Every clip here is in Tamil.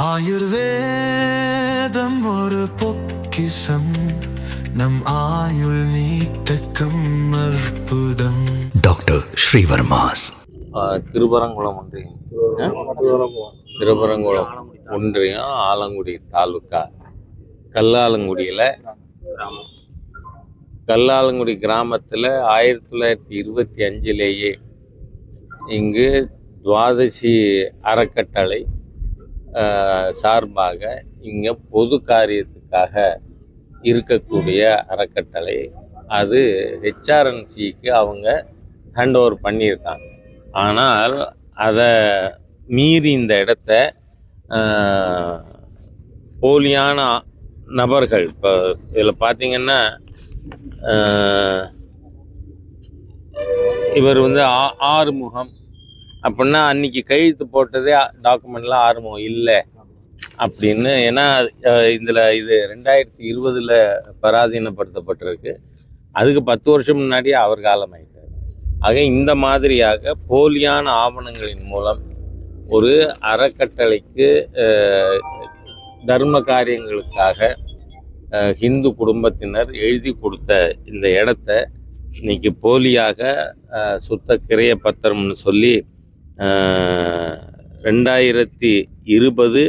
ஆயுர்வேதம் ஒரு பொக்கிசம் நம் ஆயுள் நீட்டக்கும் அற்புதம். டாக்டர் ஸ்ரீவர்மாஸ். ஆஹ் திருப்பரங்குளம் ஒன்றியம். திருப்பரங்குளம் ஒன்றியம் ஆலங்குடி தாலுக்கா. கல்லாலங்குடியில் கல்லாலங்குடி கிராமத்தில் ஆயிரத்தி தொள்ளாயிரத்தி இருபத்தி அஞ்சிலேயே இங்கு துவாதசி அறக்கட்டளை சார்பாக இங்கே பொது காரியத்துக்காக இருக்கக்கூடிய அறக்கட்டளை அது ஹெச்ஆர்என்சிக்கு அவங்க ஹேண்ட் ஓவர் பண்ணியிருக்காங்க. ஆனால் அதை மீறி இந்த இடத்த போலியான நபர்கள் இப்போ இதில் பார்த்தீங்கன்னா இவர் வந்து ஆ- ஆறுமுகம் அப்படின்னா அன்னைக்கு கையெழுத்து போட்டதே டாக்குமெண்ட்லாம் ஆரம்பம் இல்லை. அப்படின்னு ஏன்னா இதில் இது ரெண்டாயிரத்தி இருபதில் பராதீனப்படுத்தப்பட்டிருக்கு. அதுக்கு பத்து வருஷம் முன்னாடியே அவர் காலமாயிட்டார். ஆக இந்த மாதிரியாக போலியான ஆவணங்களின் மூலம் ஒரு அறக்கட்டளைக்கு தர்ம காரியங்களுக்காக ஹிந்து குடும்பத்தினர் எழுதி கொடுத்த இந்த இடத்த இன்னைக்கு போலியாக சுத்த கிரைய பத்திரம்னு சொல்லி ரெண்டாயிரத்தி இருபது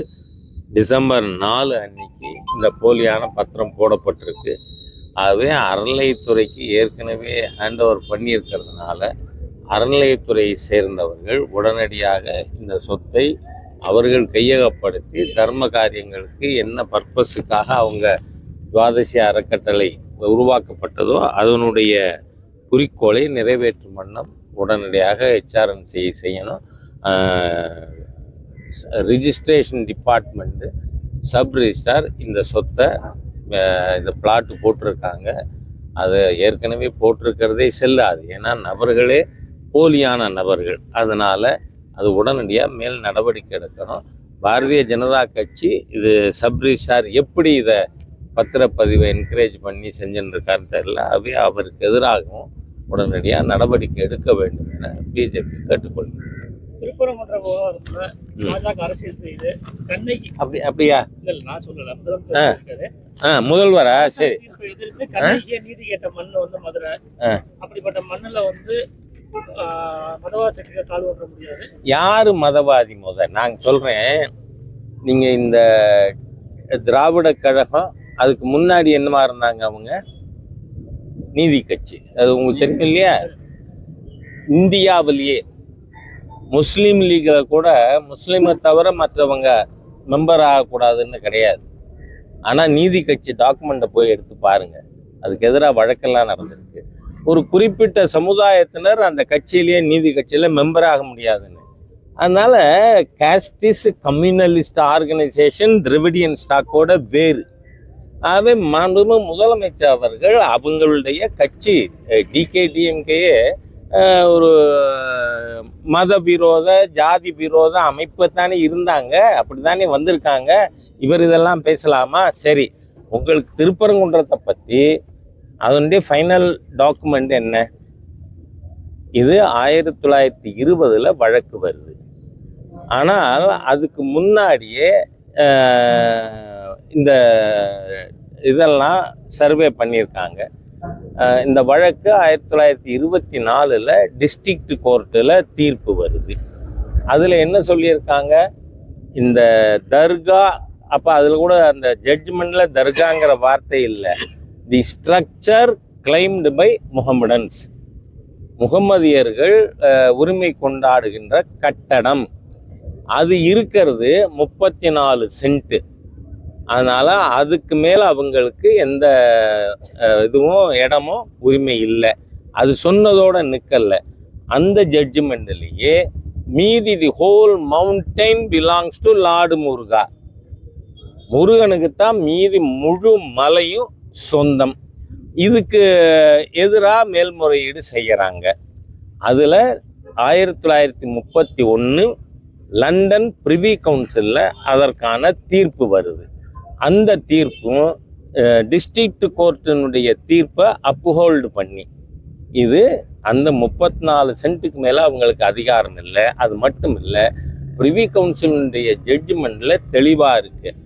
டிசம்பர் நாலு அன்னைக்கு இந்த போலியான பத்திரம் போடப்பட்டிருக்கு. ஆகவே அறநிலையத்துறைக்கு ஏற்கனவே ஹேண்ட் ஓவர் பண்ணியிருக்கிறதுனால அறநிலையத்துறையை சேர்ந்தவர்கள் உடனடியாக இந்த சொத்தை அவர்கள் கையகப்படுத்தி தர்ம காரியங்களுக்கு என்ன பர்பஸுக்காக அவங்க துவாதசி அறக்கட்டளை உருவாக்கப்பட்டதோ அதனுடைய குறிக்கோளை நிறைவேற்றும் வண்ணம் உடனடியாக ஹெச்ஆர்என்சி செய்யணும். ரிஜிஸ்ட்ரேஷன் டிபார்ட்மெண்ட்டு சப் ரிஜிஸ்டார் இந்த சொத்தை இந்த பிளாட்டு போட்டிருக்காங்க. அது ஏற்கனவே போட்டிருக்கிறதே செல்லாது. ஏன்னா நபர்களே போலியான நபர்கள். அதனால் அது உடனடியாக மேல் நடவடிக்கை எடுக்கணும். பாரதிய ஜனதா கட்சி இது சப் ரிஜிஸ்டார் எப்படி இதை பத்திரப்பதிவை என்கரேஜ் பண்ணி செஞ்சுன்னு இருக்காருன்னு தெரியல. அவை அவருக்கு எதிராகவும் உடனடியாக நடவடிக்கை எடுக்க வேண்டும் என பிஜேபி கேட்டுக்கொள்கிறது. திருப்பரங்குன்ற விவகாரத்துல பாஜக அரசியல் செய்து கண்ணகி அப்படி அப்படியா? இல்ல நான் சொல்லல. முதலமைச்சர் ஆ. முதல்வரா? சரி. எதிர்த்து நீதி கேட்ட மண்ணு வந்து மதுரை. அப்படிப்பட்ட மண்ணுல வந்து மதவாசத்துக்கு கால் ஓட்ட முடியாது. யார் மதவாதி முத? நான் சொல்கிறேன் நீங்கள் இந்த திராவிட கழகம் அதுக்கு முன்னாடி என்னவா இருந்தாங்க அவங்க? நீதி கட்சி. அது உங்களுக்கு தெரியும் இல்லையா? இந்தியாவிலேயே முஸ்லீம் லீகில் கூட முஸ்லீமை தவிர மற்றவங்க மெம்பர் ஆகக்கூடாதுன்னு கிடையாது. ஆனால் நீதி கட்சி டாக்குமெண்ட்டை போய் எடுத்து பாருங்கள் அதுக்கு எதிராக வழக்கெல்லாம் நடந்திருக்கு. ஒரு குறிப்பிட்ட சமுதாயத்தினர் அந்த கட்சியிலேயே நீதி கட்சியில் மெம்பர் ஆக முடியாதுன்னு. அதனால் காஸ்டிஸ் கம்யூனலிஸ்ட் ஆர்கனைசேஷன் திராவிடியன் ஸ்டாக்கோட வேறு. ஆகவே மாண்புமிகு முதலமைச்சர் அவர்கள் அவங்களுடைய கட்சி டிகேடிஎம்கேயே ஒரு மத விரோத ஜாதி விரோத அமைப்பு தானே இருந்தாங்க. அப்படி தானே வந்திருக்காங்க. இவர் இதெல்லாம் பேசலாமா? சரி. உங்களுக்கு திருப்பரங்குன்றத்தை பற்றி அதனுடைய ஃபைனல் டாக்குமெண்ட் என்ன? இது ஆயிரத்தி தொள்ளாயிரத்தி இருபதில் வழக்கு வருது. ஆனால் அதுக்கு முன்னாடியே இந்த இதெல்லாம் சர்வே பண்ணியிருக்காங்க. இந்த வழக்கு ஆயிரத்தி தொள்ளாயிரத்தி இருபத்தி நாலில் டிஸ்ட்ரிக்ட் கோர்ட்டில் தீர்ப்பு வருது. அதில் என்ன சொல்லியிருக்காங்க? இந்த தர்கா அப்போ அதில் கூட அந்த ஜட்ஜ்மெண்ட்டில் தர்காங்கிற வார்த்தை இல்லை. The structure claimed by Mohammedans முகமதியர்கள் உரிமை கொண்டாடுகின்ற கட்டடம். அது இருக்கிறது முப்பத்தி நாலு சென்ட்டு. அதனால் அதுக்கு மேலே அவங்களுக்கு எந்த இதுவும் இடமும் உரிமை இல்லை. அது சொன்னதோட நிக்கல அந்த ஜட்ஜ்மெண்ட்லேயே மீதி the whole mountain belongs to lord Muruga முருகனுக்கு தான் மீதி முழு மலையும் சொந்தம். இதுக்கு எதிராக மேல்முறையீடு செய்கிறாங்க அதில் ஆயிரத்தி தொள்ளாயிரத்தி முப்பத்தி ஒன்று லண்டன் பிரிவி கவுன்சிலில் அதற்கான தீர்ப்பு வருது. அந்த தீர்ப்பும் டிஸ்ட்ரிக்ட் கோர்ட்டினுடைய தீர்ப்பை அப்ஹோல்டு பண்ணி இது அந்த முப்பத்தி நாலு சென்ட்டுக்கு மேலே அவங்களுக்கு அதிகாரம் இல்லை அது மட்டும் இல்லை பிரிவி கவுன்சிலுடைய ஜட்ஜ்மெண்ட்டில் தெளிவாக இருக்குது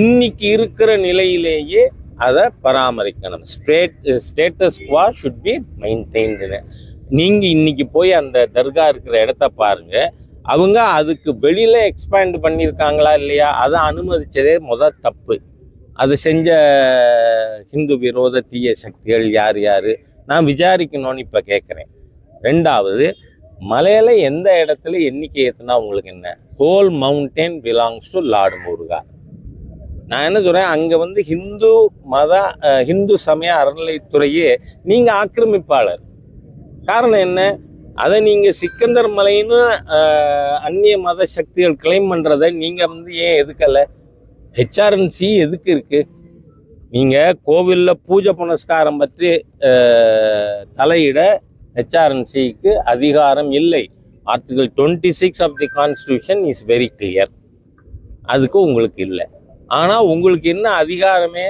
இன்னைக்கு இருக்கிற நிலையிலேயே அதை பராமரிக்கணும். State status quo should be மெயின்டைன்டுன்னு நீங்கள் இன்னைக்கு போய் அந்த தர்கா இருக்கிற இடத்த பாருங்கள் அவங்க அதுக்கு வெளியில் எக்ஸ்பேண்ட் பண்ணியிருக்காங்களா இல்லையா? அதை அனுமதித்ததே முத தப்பு. அது செஞ்ச ஹிந்து விரோத தீய சக்திகள் யார் யார்? நான் விசாரிக்கணும்னு இப்போ கேட்குறேன் ரெண்டாவது மலையில் எந்த இடத்துல எண்ணிக்கை ஏற்றுனா உங்களுக்கு என்ன? Whole mountain belongs to lord Muruga நான் என்ன சொல்கிறேன் அங்கே வந்து ஹிந்து மத ஹிந்து சமய அறநிலைத்துறையே நீங்கள் ஆக்கிரமிப்பாளர். காரணம் என்ன? அதை நீங்கள் சிக்கந்தர் மலைன்னு அந்நிய மத சக்திகள் கிளைம் பண்ணுறதை நீங்கள் வந்து ஏன் எதுக்கலை? ஹெச்ஆர்என்சி எதுக்கு இருக்குது நீங்கள் கோவிலில் பூஜை புனஸ்காரம் பற்றி தலையிட ஹெச்ஆர்என்சிக்கு அதிகாரம் இல்லை. Article twenty six of the constitution is very clear அதுக்கு உங்களுக்கு இல்லை. ஆனால் உங்களுக்கு என்ன அதிகாரமே?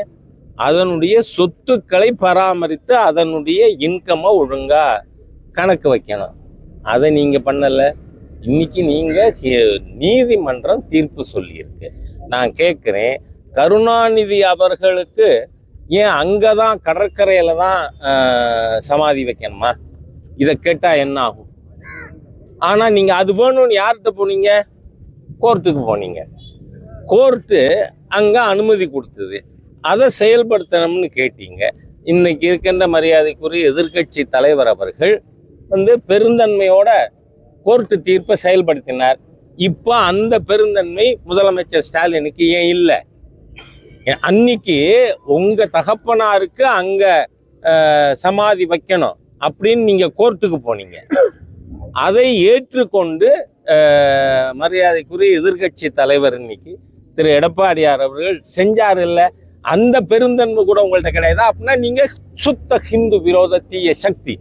அதனுடைய சொத்துக்களை பராமரித்து அதனுடைய இன்கம்மை ஒழுங்காக கணக்கு வைக்கணும். அதை நீங்கள் பண்ணலை. இன்னைக்கு நீங்கள் நீதிமன்றம் தீர்ப்பு சொல்லியிருக்கு. நான் கேட்குறேன் கருணாநிதி அவர்களுக்கு ஏன் அங்கே தான் கடற்கரையில் தான் சமாதி வைக்கணுமா? இதை கேட்டால் என்ன ஆகும் ஆனால் நீங்கள் அது வேணும்னு யார்கிட்ட போனீங்க? கோர்ட்டுக்கு போனீங்க. கோர்ட்டு அங்கே அனுமதி கொடுத்தது. அதை செயல்படுத்தணும்னு கேட்டீங்க. இன்னைக்கு இருக்கின்ற மரியாதைக்குரிய எதிர்க்கட்சி தலைவர் அவர்கள் வந்து பெருந்தன்மையோட கோர்ட்டு தீர்ப்பை செயல்படுத்தினார். இப்போ அந்த பெருந்தன்மை முதலமைச்சர் ஸ்டாலினுக்கு ஏன் இல்லை? அன்னைக்கு உங்க தகப்பனாருக்கு அங்க சமாதி வைக்கணும் அப்படின்னு நீங்க கோர்ட்டுக்கு போனீங்க. அதை ஏற்றுக்கொண்டு மரியாதைக்குரிய எதிர்க்கட்சி தலைவர் இன்னைக்கு திரு. எடப்பாடியார் அவர்கள் செஞ்சார் இல்லை? அந்த பெருந்தன்மை கூட உங்கள்ட்ட கிடையாது. அப்படின்னா நீங்க சுத்த ஹிந்து விரோத தீய சக்தி.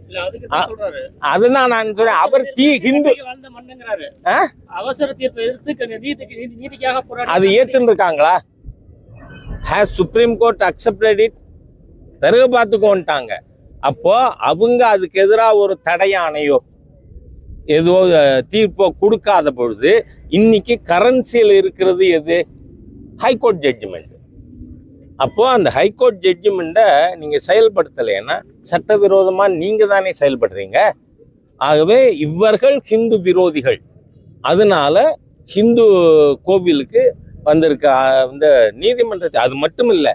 அதுதான் நான் சொல்றேன். அவர் தீ ஹிந்து அது ஏத்துன்னு இருக்காங்களா has supreme court accepted it பிறகு பார்த்துக்கோன்ட்டாங்க அப்போ அவங்க அதுக்கு எதிராக ஒரு தடையானையோ ஏதோ தீர்ப்போ கொடுக்காத பொழுது இன்னைக்கு கரன்சியில் இருக்கிறது எது? ஹைகோர்ட் ஜட்ஜ்மெண்ட் அப்போது அந்த ஹைகோர்ட் ஜட்ஜ்மெண்ட்டை நீங்கள் செயல்படுத்தலைன்னா சட்டவிரோதமாக நீங்கள் தானே செயல்படுறீங்க. ஆகவே இவர்கள் ஹிந்து விரோதிகள். அதனால ஹிந்து கோவிலுக்கு வந்திருக்க இந்த நீதிமன்றத்தை அது மட்டும் இல்லை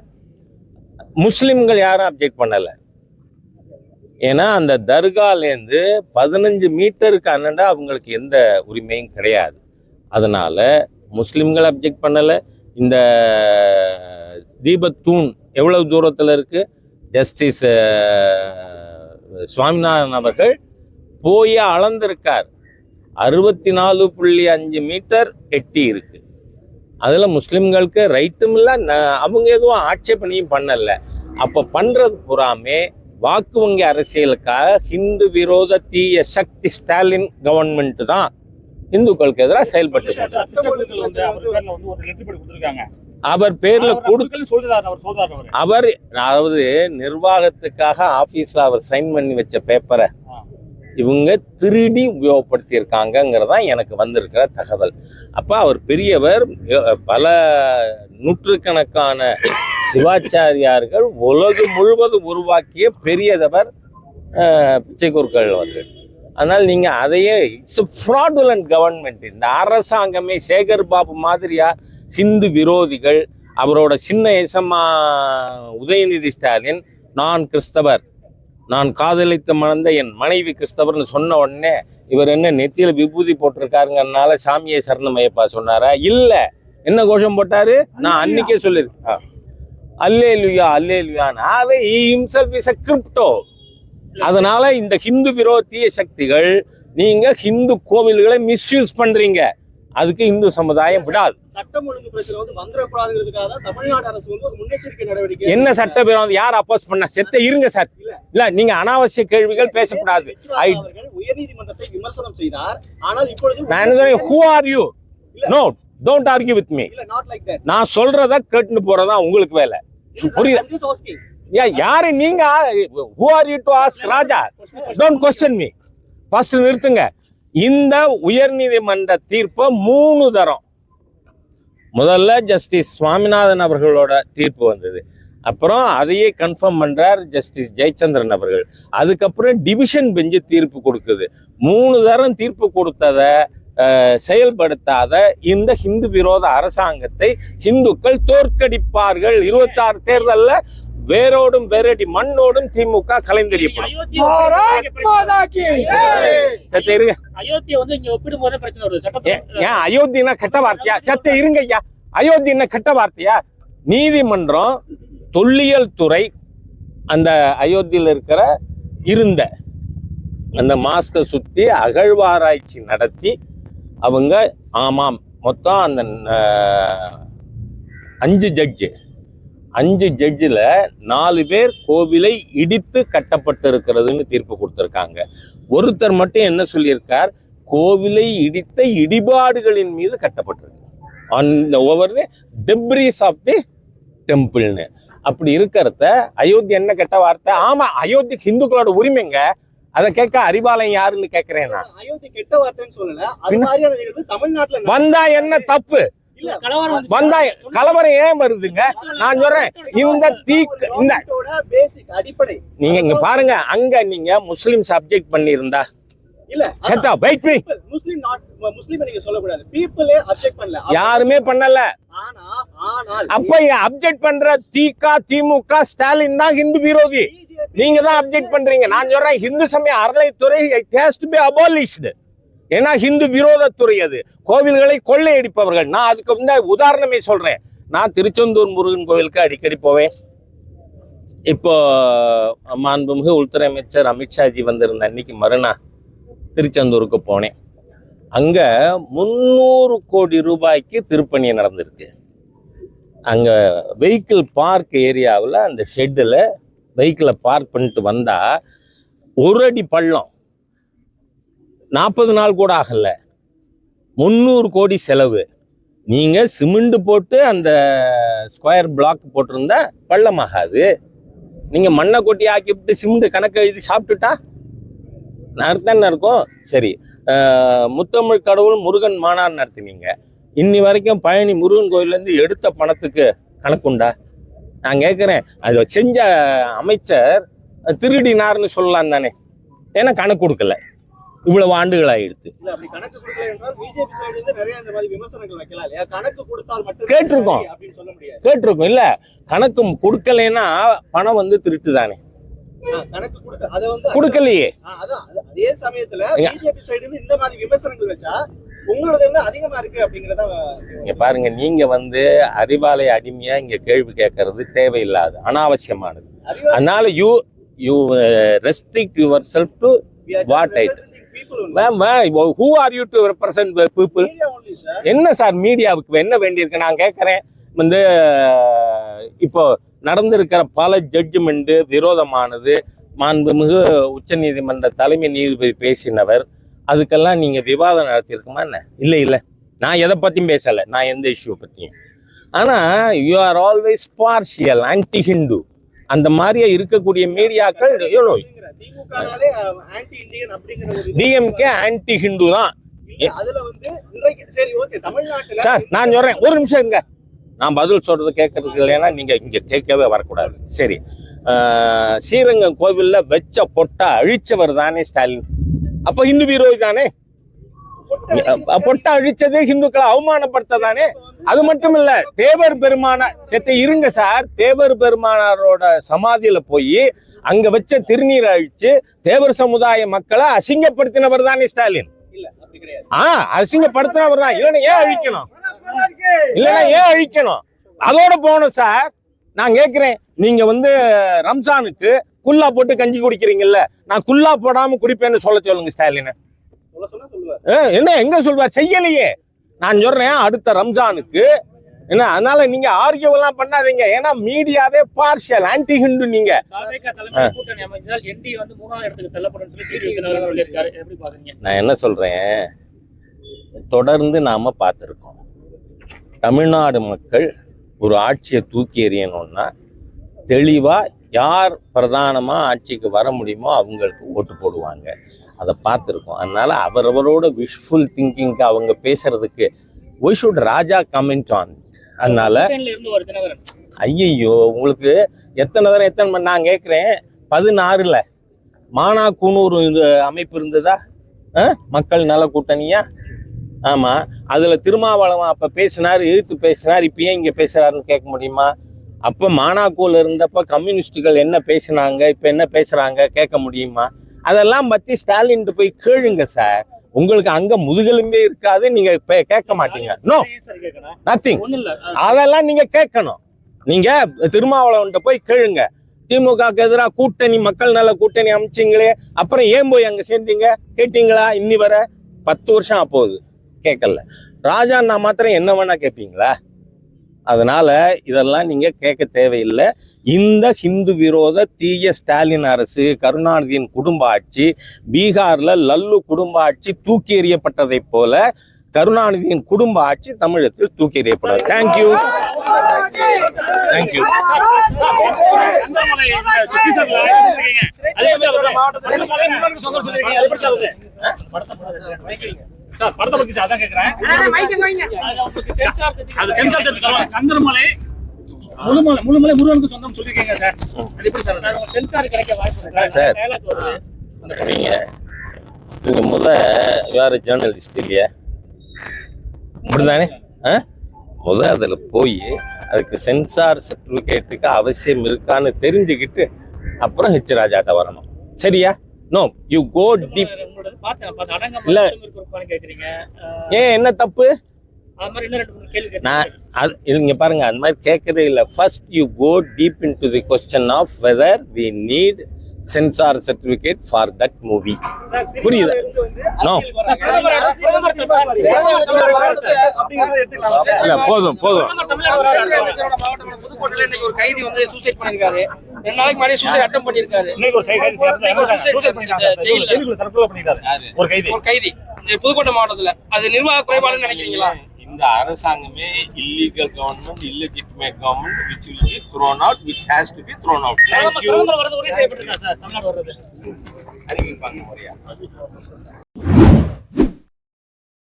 முஸ்லீம்கள் யாரும் அப்ஜெக்ட் பண்ணலை. ஏன்னா அந்த தர்காலேருந்து பதினஞ்சு மீட்டருக்கு அண்ணண்டா அவங்களுக்கு எந்த உரிமையும் கிடையாது. அதனால் முஸ்லீம்கள் அப்ஜெக்ட் பண்ணலை. இந்த தீபத்தூண் எவ்வளவு தூரத்தில் இருக்குது ஜஸ்டிஸ் சுவாமிநாதன் அவர்கள் போய் அளந்திருக்கார். அறுபத்தி நாலு புள்ளி அஞ்சு மீட்டர் எட்டி இருக்கு. அதில் முஸ்லீம்களுக்கு ரைட்டும் இல்லை ந- அவங்க எதுவும் ஆட்சேபனையும் பண்ணலை. அப்போ பண்ணுறது புறாமே வாக்கு வங்கி அரசியலுக்காக ஹிந்து விரோத தீய சக்தி ஸ்டாலின் கவர்மெண்ட் தான் இந்துக்களுக்கு எதிராக செயல்பட்டு பிச்சைக்குழுக்கள் வந்து அவர் பேர்ல கொடுத்திருக்காங்க அவர் அதாவது நிர்வாகத்துக்காக ஆபீஸ்ல அவர் சைன் பண்ணி வச்ச பேப்பரை. இவங்க திருடி உபயோகப்படுத்தியிருக்காங்கங்கிறதான் எனக்கு வந்திருக்கிற தகவல். அப்ப அவர் பெரியவர் பல நூற்றுக்கணக்கான சிவாச்சாரியார்கள் உலகம் முழுவதும் உருவாக்கிய பெரியதவர் அஹ், பிச்சைக்குருக்கள் அவர்கள் அதனால் நீங்க அதையே இட்ஸ் ஃப்ராடுலண்ட் கவர்மெண்ட் இந்த அரசாங்கமே சேகர் பாபு மாதிரியா ஹிந்து விரோதிகள் அவரோட சின்ன எசமா உதயநிதி ஸ்டாலின் நான் கிறிஸ்தவர் நான் காதலித்து மணந்த என் மனைவி கிறிஸ்தவர்னு சொன்ன உடனே இவர் என்ன நெத்தியில விபூதி போட்டிருக்காருங்கறனால சாமியை சரணமையப்பா சொன்னாரா? இல்ல. என்ன கோஷம் போட்டாரு? நான் அன்னைக்கே சொல்லியிருக்கேன் அல்லே லுயா அல்லே லுயான்னு ஆவே ஹிம்செல்ஃப் இஸ் அ கிரிப்டோ அதனால இந்த ஹிந்து விரோதிய சக்திகள் நீங்க ஹிந்து கோவில்களை மிஸ்யூஸ் பண்றீங்க. அதுக்கு இந்து சமுதாயம் விடாது. சட்டம் ஒழுங்கு பிரச்சனை வந்து வந்துடக்கூடாதுங்கிறதுக்காக தான் தமிழ்நாடு அரசு வந்து ஒரு முன்னெச்சரிக்கை நடவடிக்கை என்ன சட்டவிரோதம் யார் அப்போஸ் பண்ண? செத்த இருங்க சார். இல்ல. நீங்க அனாவசிய கேள்விகள் பேசக்கூடாது. உயர்நீதிமன்றத்தை விமர்சனம் செய்தார். ஆனால் இப்பொழுது நான் who are you no don't argue with me நான் சொல்றத கேட்டுன்னு போறதா உங்களுக்கு வேலை. புரியுதா? ஏன் யாரு நீங்க? Who are you to ask Raja? Don't question me first நிறுத்துங்க. இந்த உயர்நீதிமன்ற தீர்ப்பை மூணு தரம். முதல்ல ஜஸ்டிஸ் சுவாமிநாதன் அவர்களோட தீர்ப்பு வந்தது. அப்புறம் அதையே கன்ஃபார்ம் பண்ணுறார் ஜஸ்டிஸ் ஜெயச்சந்திரன் அவர்கள். அதுக்கப்புறம் டிவிஷன் பெஞ்சு தீர்ப்பு கொடுக்குது. மூணு தரம் தீர்ப்பு கொடுத்ததை செயல்படுத்தாத இந்த ஹிந்து விரோத அரசாங்கத்தை ஹிந்துக்கள் தோற்கடிப்பார்கள். இருபத்தாறு தேர்தலில் வேரோடும் வேரடி மண்ணோடும் திமுக கலைந்தெறியப்படும். அயோத்தினா கெட்ட வார்த்தையா? சத்த இருங்க ஐயா. அயோத்தின்னா கெட்ட வார்த்தையா? நீதிமன்றம் தொல்லியல் துறை அந்த அயோத்தியில் இருக்கிற இருந்த அந்த மாஸ்கை சுத்தி அகழ்வாராய்ச்சி நடத்தி அவங்க ஆமாம் மொத்தம் அந்த அஞ்சு ஜட்ஜு அஞ்சு ஜட்ஜில் நாலு பேர் கோவிலை இடித்து கட்டப்பட்டிருக்கிறதுன்னு தீர்ப்பு கொடுத்துருக்காங்க. ஒருத்தர் மட்டும் என்ன சொல்லியிருக்கார்? கோவிலை இடித்த இடிபாடுகளின் மீது கட்டப்பட்டிருக்கு. அந்த over the debris of the டெம்பிள்னு அப்படி இருக்கிறத அயோத்தி என்ன கெட்ட வார்த்தை? ஆமா அயோத்தி ஹிந்துக்களோட உரிமைங்க. அதை கேட்க அறிவாலயம் யாருன்னு கேட்கிறேன் நான். அயோத்தி கெட்ட வார்த்தைன்னு நிகழ்வு தமிழ்நாட்டுல. வந்தா என்ன தப்பு? கலவரம் வந்து- கலவரம் ஏன் வருதுங்க? நான் சொல்றேன் இந்த தீக்கு இந்த அடிப்படை. நீங்க இங்க பாருங்க அங்க நீங்க முஸ்லிம் சப்ஜெக்ட் பண்ணியிருந்தா. யாருமே பண்ணல. அப்ப அப்ஜெக்ட் பண்ற திக திமுக ஸ்டாலின் தான் ஹிந்து விரோதி. நீங்க தான் அப்ஜெக்ட் பண்றீங்க. நான் சொல்றேன் ஹிந்து சமய அறநிலைத்துறை ஹேஸ் டு பி அபாலிஷ்டு ஏன்னா ஹிந்து விரோதத்துறை அது. கோவில்களை கொள்ளையடிப்பவர்கள். நான் அதுக்கு வந்து உதாரணமே சொல்றேன். நான் திருச்செந்தூர் முருகன் கோவிலுக்கு அடிக்கடி போவேன். இப்போ மாண்புமிகு உள்துறை அமைச்சர் அமித்ஷாஜி வந்திருந்த அன்னைக்கு மறுநாள் திருச்செந்தூருக்கு போனேன். அங்கே முந்நூறு கோடி ரூபாய்க்கு திருப்பணி நடந்திருக்கு. அங்கே வெஹிக்கிள் பார்க் ஏரியாவில் அந்த ஷெட்டில் வெஹிக்கிளை பார்க் பண்ணிட்டு வந்தால் ஒரு அடி பள்ளம். நாற்பது நாள் கூட ஆகல. முந்நூறு கோடி செலவு. நீங்கள் சிமெண்ட் போட்டு அந்த ஸ்கொயர் பிளாக் போட்டிருந்தா பள்ளமாகாது. நீங்கள் மண்ணை கொட்டி ஆக்கிவிட்டு சிமெண்ட் கணக்கு எழுதி சாப்பிட்டுட்டா? நடத்தான இருக்கும். சரி. முத்தமிழ் கடவுள் முருகன் மாநாடு நடத்தினீங்க. இன்னி வரைக்கும் பழனி முருகன் கோயிலேருந்து எடுத்த பணத்துக்கு கணக்குண்டா நான் கேட்குறேன். அது செஞ்ச அமைச்சர் திருடினார்னு சொல்லலாம் தானே ஏன்னா கணக்கு கொடுக்கல. இவ்வளவு ஆண்டுகள் மட்டும் கேட்டிருக்கோம். கேட்டிருக்கோம். இல்ல கணக்கு கொடுக்கலைன்னா பணம் வந்து திருட்டு தானே ஆ, கணக்கு கொடுக்க அதை வந்து கொடுக்கலையே. அது- சமயத்துல. பிஜேபி சைடு இந்த மாதிரி விமர்சனங்கள் வச்சா பாருங்க நீங்க வந்து அறிவாலய அடிமையா இங்க கேள்வி கேட்கறது தேவையில்லாது அனாவசியமானது. அதனால you you restrict yourself to What I- who are you to represent people என்ன சார் மீடியாவுக்கு என்ன வேண்டியிருக்கு? நான் கேட்குறேன் வந்து இப்போ நடந்திருக்கிற பல ஜட்ஜ்மெண்ட்டு விரோதமானது. மாண்புமிகு உச்சநீதிமன்ற தலைமை நீதிபதி பேசினவர். அதுக்கெல்லாம் நீங்கள் விவாதம் நடத்தியிருக்குமா என்ன? இல்லை இல்லை. நான் எதை பற்றியும் பேசலை. நான் எந்த இஷ்யூ பற்றியும் ஆனால் you are always partial anti Hindu அந்த மாதிரியே இருக்கக்கூடிய மீடியாக்கள் யூனோ டிஎம்கே ஆன்டி ஹிந்து தான். சரி நான் சொல்றேன். ஒரு நிமிஷம் இருங்க. நான் பதில் சொல்றது கேட்கறதுக்கு இல்லைன்னா நீங்க இங்க கேட்கவே வரக்கூடாது. சரி. ஸ்ரீரங்கம் கோவில்ல வச்ச பொட்டா அழிச்சவர் தானே ஸ்டாலின். அப்ப இந்து விரோதி தானே? பொட்டா அழிச்சதே. ஹிந்துக்களை அவமானப்படுத்த தானே? அது மட்டும் இல்ல தேவர் பெருமானார் செத்த இருங்க சார் தேவர் பெருமானாரோட சமாதியில போய் அங்க வச்ச திருநீரை அழிச்சு தேவர் சமுதாய மக்களை அசிங்கப்படுத்தினவர் தானே ஸ்டாலின். இல்ல அப்படி கிடையாது. ஆ அசிங்கப்படுத்தினவர் தான். இல்லைன்னா ஏன் அழிக்கணும்? இல்லைன்னா ஏன் அழிக்கணும்? அதோட போகணும் சார். நான் கேட்கிறேன் நீங்க வந்து ரம்ஜானுக்கு குல்லா போட்டு கஞ்சி குடிக்கிறீங்கல்ல நான் குல்லா போடாம குடிப்பேன்னு சொல்ல சொல்லுங்க ஸ்டாலின். என்ன எங்க சொல்வார்? செய்யலையே. நான் சொல்றேன் அடுத்த ரம்ஜானுக்கு. என்ன அதனால நீங்க ஆர்கியூ எல்லாம் பண்ணாதீங்க. ஏன்னா மீடியாவே பார்ஷியல் ஆன்டி ஹிந்து நீங்க. நான் என்ன சொல்றேன்? தொடர்ந்து நாம பார்த்துருக்கோம். தமிழ்நாடு மக்கள் ஒரு ஆட்சியை தூக்கி எறியணும்னா தெளிவா யார் பிரதானமா ஆட்சிக்கு வர முடியுமோ அவங்களுக்கு ஓட்டு போடுவாங்க. அதை பார்த்துருக்கோம். அதனால அவரவரோட விஷ்ஃபுல் திங்கிங்க்கு அவங்க பேசுறதுக்கு why should Raja comment on அதனால ஐயையோ உங்களுக்கு எத்தனை தடவை எத்தனை மணி நான் கேட்குறேன் பதினாறில் மானா ஒரு அமைப்பு இருந்ததா? ஆ? மக்கள் நல கூட்டணியா? ஆமாம் அதில் திருமாவளவன் அப்போ பேசினார் எதிர்த்து பேசினார் இப்போ ஏன் இங்கே பேசுகிறாருன்னு கேட்க முடியுமா? அப்போ மானாக்கூல இருந்தப்போ கம்யூனிஸ்டுகள் என்ன பேசினாங்க இப்போ என்ன பேசுகிறாங்க கேட்க முடியுமா? அதெல்லாம் பற்றி ஸ்டாலின் போய் கேளுங்க சார். உங்களுக்கு அங்க முதுகெலும்பே இருக்காது நீங்க கேட்க மாட்டீங்க. நோ நத்திங் அதெல்லாம் நீங்க கேட்கணும். நீங்க திருமாவளவன்ட்ட போய் கேளுங்க. திமுகக்கு எதிராக கூட்டணி மக்கள் நல கூட்டணி அமைச்சிங்களே. அப்புறம் ஏன் போய் அங்க சேர்ந்தீங்க? கேட்டீங்களா? இன்னி வர? பத்து வருஷம் போகுது. கேட்கல. ராஜா நான் மாத்திரம் என்ன வேணா கேட்பீங்களா? அதனால் இதெல்லாம் நீங்கள் கேட்க தேவையில்லை. இந்த ஹிந்து விரோத தீய ஸ்டாலின் அரசு கருணாநிதியின் குடும்ப ஆட்சி பீகாரில் லல்லு குடும்ப ஆட்சி தூக்கி எறியப்பட்டதைப் போல கருணாநிதியின் குடும்ப ஆட்சி தமிழகத்தில் தூக்கி எறியப்படும் thank you thank you Annamalai sir படத்தை பத்தி சார் அதான் கேக்குறேன். அது சென்சார். கந்தர்மலை முழுமலை முழுமலை முருகனுக்கு சொந்தம் சொல்லிருக்கீங்க சார் அது எப்படி சார்? சென்சார் கிடைக்க வாய்ப்பு? சார். நீங்க நீங்க முத வேற ஜேர்னலிஸ்ட் இல்லையா அப்படிதானே? முத அதுல போய் அதுக்கு சென்சார் சர்டிபிகேட்டுக்கு அவசியம் இருக்கான்னு தெரிஞ்சுக்கிட்டு அப்புறம் ஹெச் ராஜாட்ட வரணும் சரியா நோ யூ கோ டீப் இல்ல. ஏன் என்ன தப்பு? நான். அது இங்க பாருங்க அந்த மாதிரி கேட்கறதே இல்லை. First you go deep into the question of whether we need censor certificate for that movie புரியுது? நோ போதும் போதும். ஒரு ரெண்டு நாளைக்கு முன்னாடி சூசைட் அட்டம் பண்ணிருக்காரு இன்னைக்கு ஒரு தற்கொலை பண்ணிட்டாரு. ஒரு கைதி. ஒரு கைதி. இங்க புதுக்கோட்டை மாவட்டத்துல. அது நிர்வாக குறைபாடுன்னு நினைக்கிறீங்களா? இந்த அரசாங்கமே illegal government illegitimate government which will be thrown out which has to be thrown out. thank you. பிரதமர் வர்றது உறுதி செய்யப்பட்டிருக்கா சார். தமிழ்நாடு வர்றது அறிவிப்பாங்க முறையா.